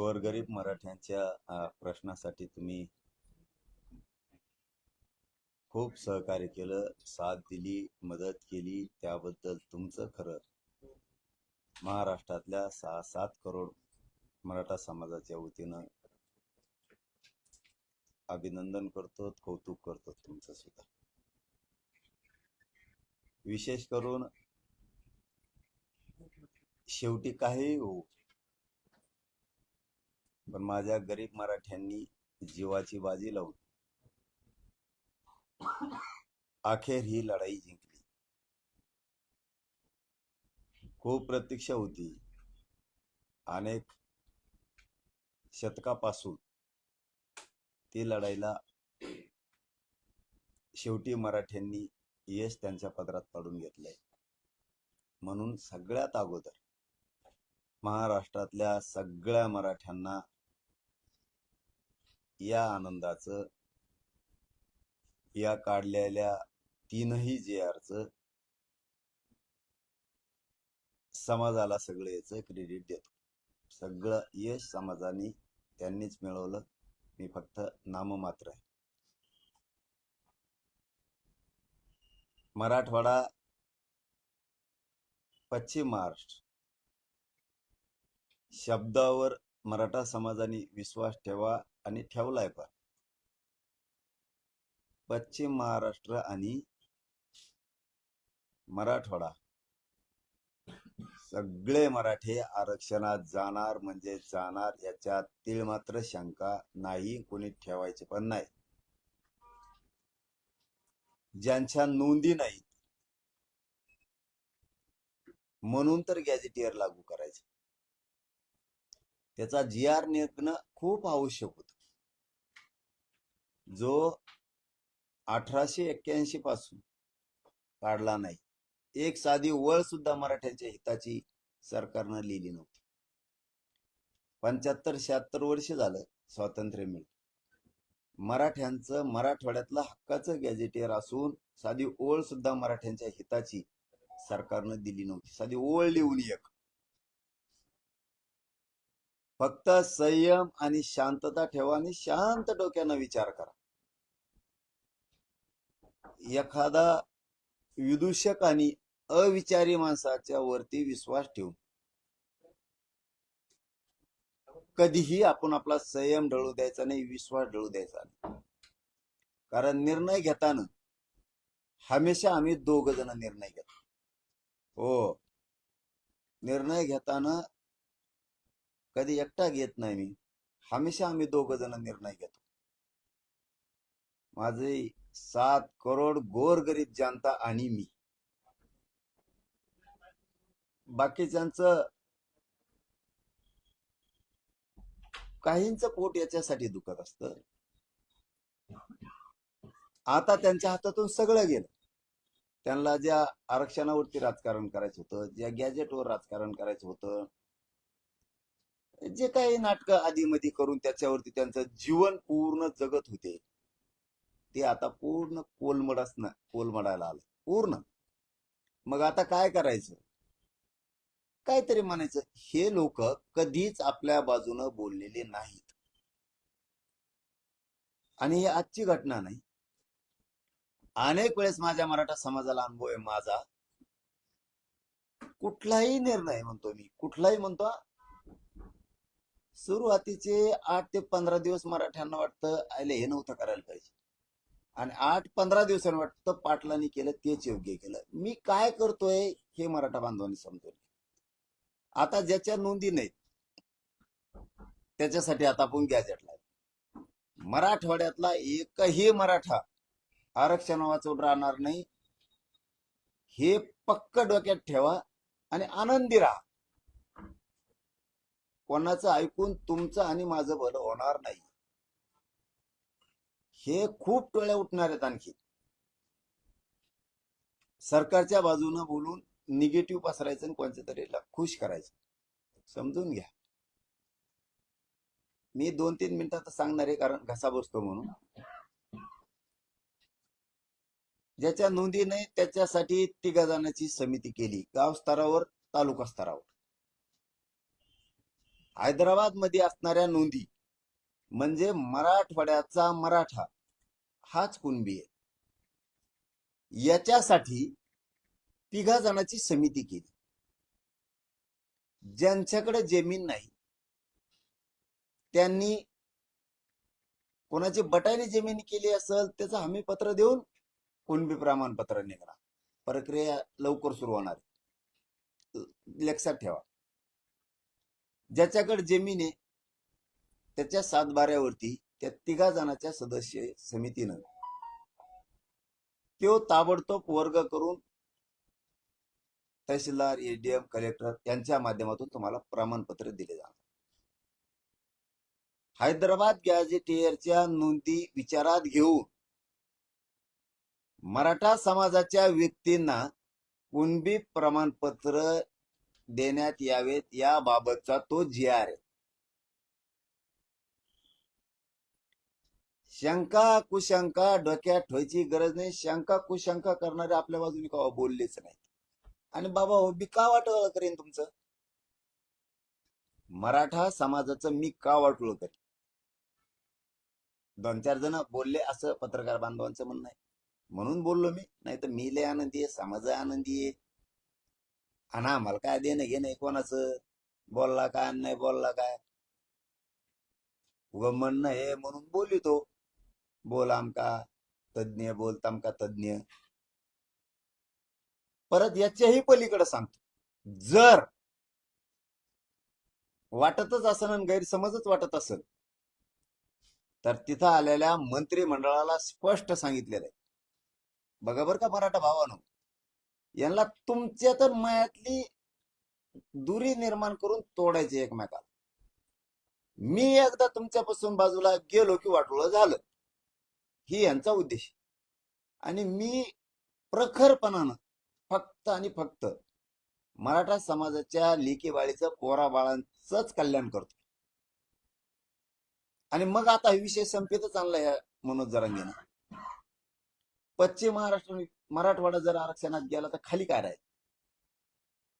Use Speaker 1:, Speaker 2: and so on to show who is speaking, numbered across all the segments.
Speaker 1: गोरगरीब मराठ्यांच्या प्रश्नासाठी तुम्ही खूप सहकार्य केलं साथ दिली मदत केली त्याबद्दल तुमचं खरं महाराष्ट्रातल्या सहा सात करोड मराठा समाजाच्या वतीनं अभिनंदन करतो कौतुक करतो तुमचं सुद्धा. विशेष करून शेवटी काही हो पण माझ्या गरीब मराठ्यांनी जीवाची बाजी लावून अखेर ही लढाई जिंकली. खूप प्रतीक्षा होती. अनेक शतकापासून ती लढाईला शेवटी मराठ्यांनी यश त्यांच्या पदरात पाडून घेतलंय. म्हणून सगळ्यात अगोदर महाराष्ट्रातल्या सगळ्या मराठ्यांना या आनंदाचं या काढलेल्या तीनही जे अर्ज समाजाला सगळं याचं क्रेडिट देतो. सगळं यश समाजाने त्यांनीच मिळवलं. मी फक्त नाममात्र आहे. मराठवाडा पश्चिम महाराष्ट्र. शब्दावर मराठा समाजाने विश्वास ठेवा आणि ठेवलाय पण. पश्चिम महाराष्ट्र आणि मराठवाडा. सगळे मराठे आरक्षणात जाणार म्हणजे जाणार याच्यात तीळ मात्र शंका नाही कोणी ठेवायचे पण नाही. ज्यांच्या नोंदी नाही म्हणून तर गॅजेटियर लागू करायचे. त्याचा जी आर निघणं खूप आवश्यक होत. जो अठराशे एक्क्याऐंशी पासून काढला नाही. एक साधी वळ सुद्धा मराठ्यांच्या हिताची सरकारनं लिहिली नव्हती. पंच्याहत्तर शहात्तर वर्ष झालं स्वातंत्र्य मिळ मराठ्यांचं मराठवाड्यातलं हक्काचं गॅजेटियर असून साधी ओळ सुद्धा मराठ्यांच्या हिताची सरकारनं दिली नव्हती. साधी ओळ लिहून एक. फक्त संयम आणि शांतता ठेवा आणि शांत डोक्यानं विचार करा. एखादा विदूषक आणि अविचारी माणसाच्या वरती विश्वास ठेवून कधीही आपण आपला संयम ढळू द्यायचा नाही विश्वास ढळू द्यायचा नाही. कारण निर्णय घेताना हमेशा आम्ही दोघ जण निर्णय घेतो. हो. निर्णय घेताना कधी एकटा घेत नाही मी. हमेशा आम्ही दोघ जण निर्णय घेतो. माझे सात करोड गोरगरीब जनता आणि मी. बाकीच्यांचं काहींच पोट याच्यासाठी दुखत असत. आता त्यांच्या हातातून सगळं गेलं. त्यांना ज्या आरक्षणावरती राजकारण करायचं होतं ज्या गॅजेटवर राजकारण करायचं होतं जे काही नाटकं आधीमध्ये करून त्याच्यावरती त्यांचं जीवन पूर्ण जगत होते. ते आता पूर्ण कोलमडच ना कोलमडायला आलं. पूर्ण. मग आता काय करायचं? काहीतरी म्हणायचं. हे लोक कधीच आपल्या बाजूनं बोललेले नाहीत. आणि ही आजची घटना नाही. अनेक वेळेस माझ्या मराठा समाजाला अनुभव आहे माझा. कुठलाही निर्णय म्हणतो मी कुठलाही म्हणतो सुरुवातीचे आठ ते पंधरा दिवस मराठ्यांना वाटतं आयले हे नव्हतं करायला पाहिजे. आणि आठ पंधरा दिवसांनी वाटतं पाटलांनी केलं तेच योग्य केलं. मी काय करतोय हे मराठा बांधवांनी समजून आता ज्याच्या नोंदी नाहीत त्याच्यासाठी आता आपण गॅजेटला मराठवाड्यातला एकही मराठा आरक्षण वाचून राहणार नाही. हे पक्क डोक्यात ठेवा आणि आनंदी राहा. कोणाचं ऐकून तुमचं आणि माझं भलं होणार नाही. हे खूप टोळ्या उठणार आहेत आणखी. सरकारच्या बाजूनं बोलून निगेटिव्ह पसरायचं आणि कोणत्या तरीला खुश करायचं. समजून घ्या. मी दोन तीन मिनिटात सांगणार आहे कारण घसा बसतो म्हणून. ज्याच्या नोंदी नाही त्याच्यासाठी तिघा जणांची समिती केली गाव स्तरावर तालुका स्तरावर. हैदराबादमध्ये असणाऱ्या नोंदी म्हणजे मराठवाड्याचा मराठा हाच कुणबी आहे. याच्यासाठी तिघा जणांची समिती केली. ज्यांच्याकडे जमीन नाही त्यांनी कोणाची बटाने जमीन केली असेल त्याचं हमी पत्र देऊन कुणबी प्रमाणपत्र निघणार. प्रक्रिया लवकर सुरू होणार लक्षात ठेवा. ज्याच्याकडे जमीन आहे त्याच्या सातबाऱ्यावरती त्या तिघा जणांच्या सदस्य समितीनं तो ताबडतोब वर्ग करून तहसीलदार एसडीएम कलेक्टर यांच्या माध्यमातून तुम्हाला प्रमाणपत्र दिले जाणार. हैदराबाद गॅझेटियरच्या नोंदी विचारात घेऊन मराठा समाजाच्या व्यक्तींना कुणबी प्रमाणपत्र देण्यात यावेत याबाबतचा तो जी आर आहे. शंका कुशंका डोक्यात ठेवायची गरज नाही. शंका कुशंका करणारे आपल्या बाजूने का बोललेच नाही आणि बाबा हो मी का वाटोळ करेन तुमचं? मराठा समाजाचं मी का वाटोळ करेन? दोन चार जण बोलले असं पत्रकार बांधवांचं म्हणणं आहे. म्हणून बोललो मी नाही तर मी लय आनंदी आहे समाज आनंदी आहे. आणि आम्हाला काय देणं घेणं कोणाचं? बोलला काय नाही बोलला काय? उगम म्हणणं हे म्हणून बोलितो बोल आमका तज्ञ बोल तमका तज्ञ परत याच्याही पलीकडे सांगतो. जर वाटतच असेल आणि गैरसमजच वाटत असेल तर तिथं आलेल्या मंत्रिमंडळाला स्पष्ट सांगितलेलं आहे. बघा बरं का मराठा भावानो. यांना तुमच्या तर मयातली दुरी निर्माण करून तोडायची एकमेकाला. मी एकदा तुमच्यापासून बाजूला गेलो की वाटोळ झालं. ही यांचा उद्देश. आणि मी प्रखरपणानं फक्त आणि फक्त मराठा समाजाच्या लेकीबाळीचं पोरा बाळांचंच कल्याण करतो. आणि मग आता विषय संपेतच आणला या मनोज जरांगेनं. पश्चिम महाराष्ट्र मराठवाडा जर आरक्षणात गेला तर खाली काय राहील?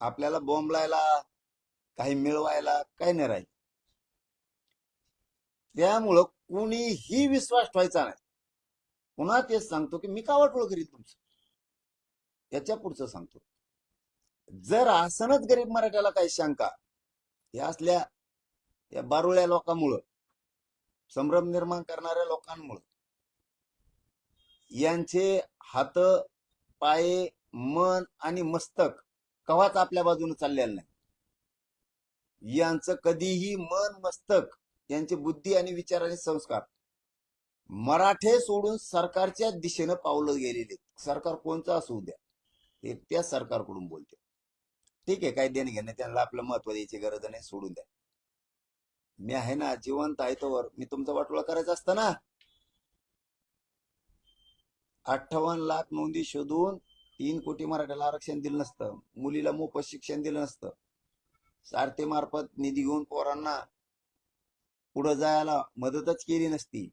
Speaker 1: आपल्याला बोंबलायला काही मिळवायला काही नाही राहील? त्यामुळं कुणीही विश्वास ठेवायचा नाही. पुन्हा तेच सांगतो की मी का वाटोळ करीत तुमचं? याच्या पुढचं सांगतो. जर असनच गरीब मराठ्याला काही शंका या असल्या या बारुळ्या लोकांमुळं संभ्रम निर्माण करणाऱ्या लोकांमुळं यांचे हात पाय मन आणि मस्तक कवाच आपल्या बाजूने चाललेलं नाही. यांचं कधीही मन मस्तक यांची बुद्धी आणि विचार आणि संस्कार मराठे सोडून सरकारच्या दिशेनं पावलं गेलेले सरकार कोणचं असू द्या. ते त्या सरकारकडून बोलते. ठीक आहे काय देणं घेणं त्यांना आपलं महत्त्व द्यायची गरज नाही सोडून द्या. मी आहे ना जिवंत आहे तोवर. मी तुमचा वाटोळा करायचा असतं ना. अठ्ठावन्न लाख नोंदी शोधून तीन कोटी मराठ्याला आरक्षण दिलं नसतं. मुलीला मोफत शिक्षण दिलं नसतं. सारथी मार्फत निधी घेऊन पोरांना पुढे जायला मदतच केली नसती.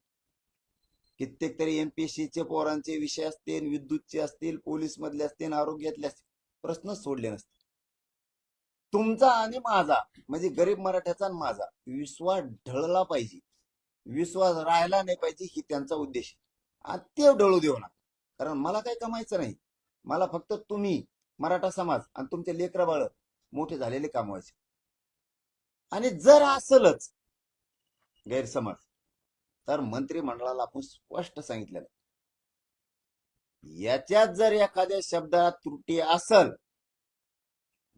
Speaker 1: कित्येक तरी एमपीएससीचे पोरांचे विषय असतील विद्युतचे असतील पोलीस मधले असतील आरोग्यातले असतील प्रश्न सोडले नसते तुमचा आणि माझा म्हणजे गरीब मराठ्याचा आणि माझा विश्वास ढळला पाहिजे. विश्वास राहिला नाही पाहिजे ही त्यांचा उद्देश आहे. आणि ते ढळू देऊ नका. कारण मला काही कमायचं नाही. मला फक्त तुम्ही मराठा समाज आणि तुमचे लेकर बाळ मोठे झालेले कामवायचे. आणि जर असलच गैरसमज तर मंत्रिमंडळाला आपण स्पष्ट सांगितलेलं याच्यात जर एखाद्या शब्दात त्रुटी असल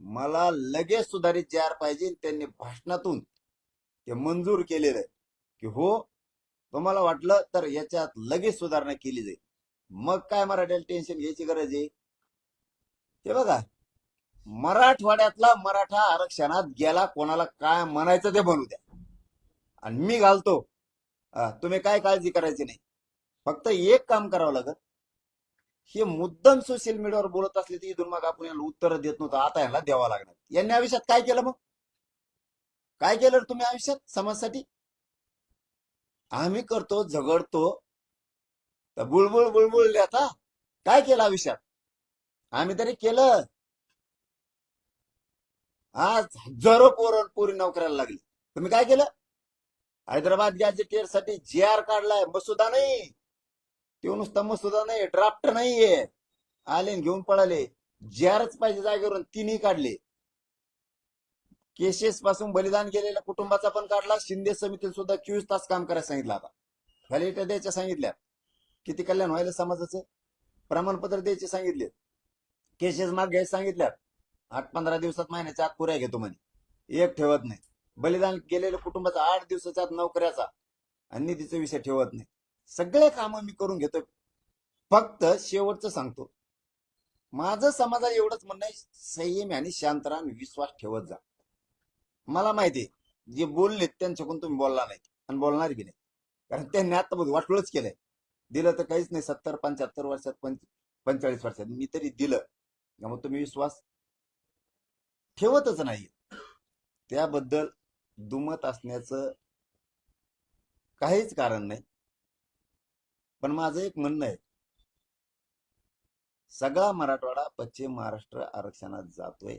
Speaker 1: मला लगेच सुधारित जार पाहिजे त्यांनी भाषणातून ते मंजूर केलेलं आहे. की हो तुम्हाला वाटलं तर याच्यात लगेच सुधारणा केली जाईल. मग काय मराठ्याला टेन्शन घ्यायची गरज आहे? ते बघा मराठवाड्यातला मराठा आरक्षणात गेला कोणाला काय म्हणायचं ते बनू द्या. आणि मी घालतो तुम्ही काय काळजी करायची नाही. फक्त एक काम करावं लागत हे मुद्दम सोशल मीडियावर बोलत असले तर इथून मग आपण याला उत्तर देत नव्हतं. आता याला द्यावा लागणार. यांनी आयुष्यात काय केलं मग? काय केलं तुम्ही आयुष्यात? समाजासाठी? आम्ही करतो झगडतो. तर बुळबुळ बुळबुळ आता. काय केलं आयुष्यात? आम्ही तरी केलं. आज हजारो पोर पोरी नोकऱ्याला लागली. तुम्ही काय केलं? हैदराबाद गॅजेटियरसाठी जे आर काढलाय मसुदा नाही. ते नुसता मसुदा नाही ड्राफ्ट नाहीये. आले घेऊन पळाले. जे आरच पाहिजे जागेवरून तिन्ही काढले. केसेस पासून बलिदान केलेल्या कुटुंबाचा पण काढला. शिंदे समितीने सुद्धा चोवीस तास काम करायला सांगितलं आता. व्हॅलिडिटी द्यायच्या सांगितल्या. किती कल्याण व्हायला समाजाचं? प्रमाणपत्र द्यायचे सांगितले. केसेस माग घ्यायला सांगितल्यात आठ पंधरा दिवसात महिन्याच्या आत पुऱ्या घेतो म्हणे. एक ठेवत नाही. बलिदान केलेल्या कुटुंबाचा आठ दिवसाच्या आत नोकऱ्याचा आणि निधीचा विषय ठेवत नाही. सगळे कामं मी करून घेतो फक्त शेवटचं सांगतो. माझं समाजाला एवढंच म्हणणं आहे आणि शांत विश्वास ठेवत जा. मला माहिती आहे, जे बोललेत त्यांच्याकडून तुम्ही बोलला नाही आणि बोलणार बी नाही. कारण त्यांनी आता बघ वाटोळच केलंय. दिलं तर काहीच नाही सत्तर पंच्याहत्तर वर्षात पंच पंचेचाळीस वर्षात मी तरी दिलं. त्यामुळे तुम्ही विश्वास ठेवतच नाही त्याबद्दल दुमत असण्याचं काहीच कारण नाही. पण माझं एक म्हणणं आहे. सगळा मराठवाडा पश्चिम महाराष्ट्र आरक्षणात जातोय.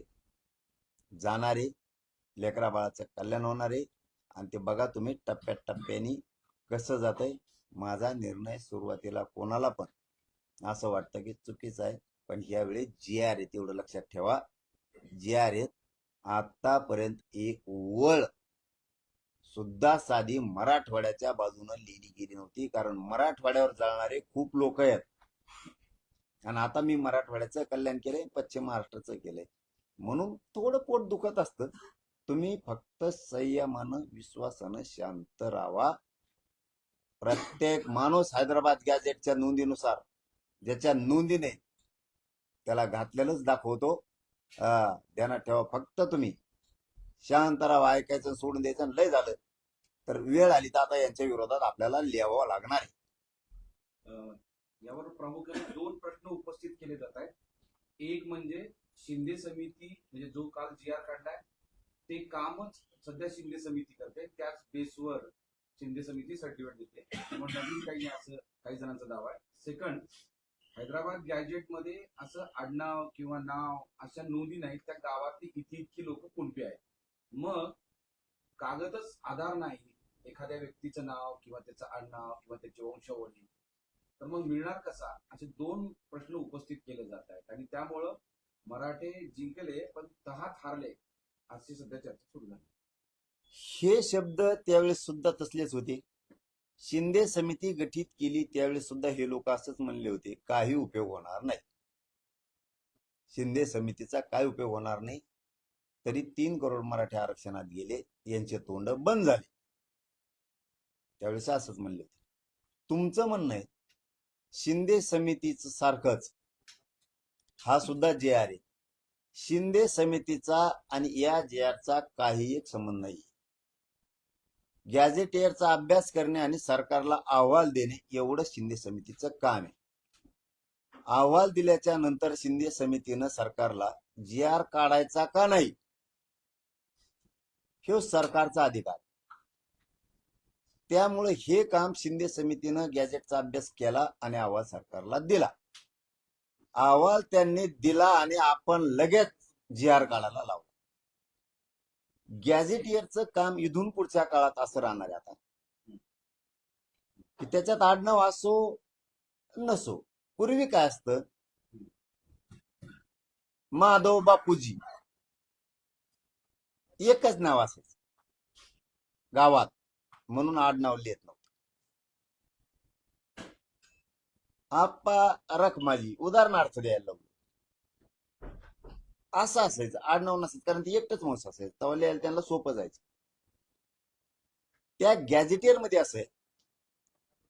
Speaker 1: जाणारे लेकरा बाळाचं कल्याण होणारे आणि ते बघा तुम्ही टप्प्यात टप्प्यानी कसं जातंय. माझा निर्णय सुरुवातीला कोणाला पण असं वाटतं की चुकीचं आहे. पण यावेळी जी आर आहे तेवढं लक्षात ठेवा. जी आर आहेत आतापर्यंत एक वळ सुद्धा साधी मराठवाड्याच्या बाजूनं लिहिली गेली नव्हती. कारण मराठवाड्यावर जाणारे खूप लोक आहेत. आणि आता मी मराठवाड्याचं कल्याण केलंय पश्चिम महाराष्ट्राचं केलंय. म्हणून थोडं पोट दुखत असतं. तुम्ही फक्त संयमानं विश्वासानं शांत राहा. प्रत्येक माणूस हैदराबाद गॅजेटच्या नोंदीनुसार ज्याच्या नोंदी नाही त्याला घातलेलंच दाखवतो. ध्यानात ठेवा. फक्त तुम्ही शांत राहा ऐकायचं सोडून द्यायचं लय झालं. तर वेळ आली तर आता यांच्या विरोधात आपल्याला लिहावं लागणार आहे.
Speaker 2: अं, यावर प्रामुख्याने दोन प्रश्न उपस्थित केले जात आहेत. एक म्हणजे शिंदे समिती म्हणजे जो काल जी आर काढलाय ते कामच सध्या शिंदे समिती करते. त्याच बेसवर शिंदे समिती सर्टिफिकेट देते. त्यामुळे नवीन काही नाही असं काही जणांचा दावा आहे. सेकंड हैदराबाद गॅजेटमध्ये असं आडनाव किंवा नाव अशा नोंदी नाहीत. त्या गावातली इतकी इतकी लोक कोणती आहेत? मग कागदच आधार नाही एखाद्या व्यक्तीचं नाव किंवा त्याचं आडनाव किंवा त्याची वंशावळी तर मग मिळणार कसा? असे दोन प्रश्न उपस्थित केले जात आहेत. आणि त्यामुळं मराठे जिंकले पण तहात हारले अशी सध्या चर्चा सुरू झाली.
Speaker 1: हे शब्द त्यावेळेस सुद्धा तसलेच होते. शिंदे समिती गठीत केली त्यावेळेस सुद्धा हे लोक असंच म्हणले होते काही उपयोग होणार नाही. शिंदे समितीचा काय उपयोग होणार नाही? तरी तीन करोड मराठी आरक्षणात गेले यांचे तोंड बंद झाले. त्यावेळेस असंच म्हणले होते. तुमचं म्हणणं आहे शिंदे समितीच सारखंच हा सुद्धा जे आर आहे. शिंदे समितीचा आणि या जे आरचा काही एक संबंध नाही गॅझेटेअरचा अभ्यास करणे आणि सरकारला अहवाल देणे एवढं शिंदे समितीचं काम आहे. अहवाल दिल्याच्या नंतर शिंदे समितीनं सरकारला जी आर काढायचा का नाही हे सरकारचा अधिकार. त्यामुळे हे काम शिंदे समितीनं गॅजेटचा अभ्यास केला आणि अहवाल सरकारला दिला. अहवाल त्यांनी दिला आणि आपण लगेच जी आर काढायला लावला. गॅझेटियरचं काम इथून पुढच्या काळात असं राहणार आहे आता. की त्याच्यात आडनाव असो नसो पूर्वी काय असतं? माधव बापूजी. एकच नाव असायचं गावात. म्हणून आडनाव लिहित नव्हतं. आप्पा रखमाजी उदाहरणार्थ द्यायला लागलो असं असायचं. आडनाव नसायचं कारण ते एकटंच माणूस असायचं. तेव्हा लिहायला त्यांना सोपं जायचं. त्या गॅजेटियरमध्ये असं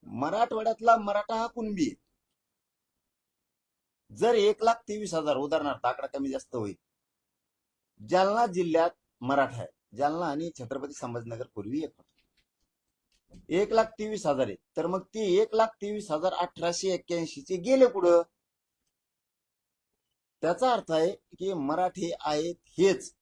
Speaker 1: मराठवाड्यातला मराठा हा कुणबी आहे. जर एक लाख तेवीस हजार उदाहरणार्थ आकडा कमी जास्त होईल. जालना जिल्ह्यात मराठा आहे. जालना आणि छत्रपती संभाजीनगर पूर्वी एक होता. एक लाख तेवीस हजार आहे तर मग ते एक लाख तेवीस हजार अठराशे एक्क्याऐंशी चे गेले पुढं. त्याचा अर्थ आहे की मराठी आहेत हेच.